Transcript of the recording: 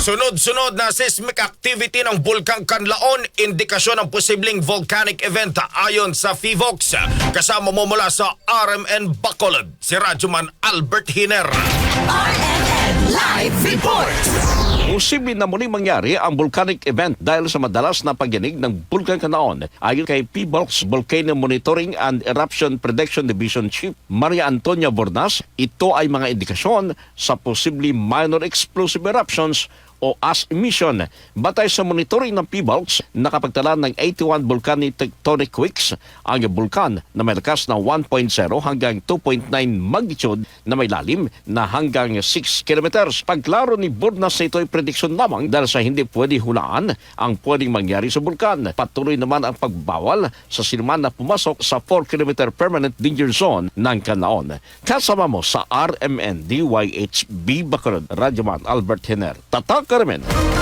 Sunod-sunod na seismic activity ng Bulkang Kanlaon, indikasyon ng posibleng volcanic event ayon sa FIVOX. Kasama mo mula sa RMN Bacolod, si Radyoman Albert Hiner. RMN Live Report. Posible na muling mangyari ang volcanic event dahil sa madalas na pagyanig ng Bulkan Kanaon. Ayon kay PBOX Volcano Monitoring and Eruption Prediction Division Chief Maria Antonia Bordas, ito ay mga indikasyon sa posible minor explosive eruptions o as emission. Batay sa monitoring ng PBOX, nakapagtala ng 81 volcanic tectonic quakes ang bulkan na may lakas na 1.0 hanggang 2.9 magnitude na may lalim na hanggang 6 kilometers. Pagklaro ni Bornas na ito ay prediksyon lamang dahil sa hindi pwede hulaan ang pwedeng mangyari sa bulkan. Patuloy naman ang pagbawal sa sinuman na pumasok sa 4 kilometer permanent danger zone ng Kanaon. Kasama mo sa RMN DYHB Bacolod, Radyoman Albert Hiner. Tatak Carmen.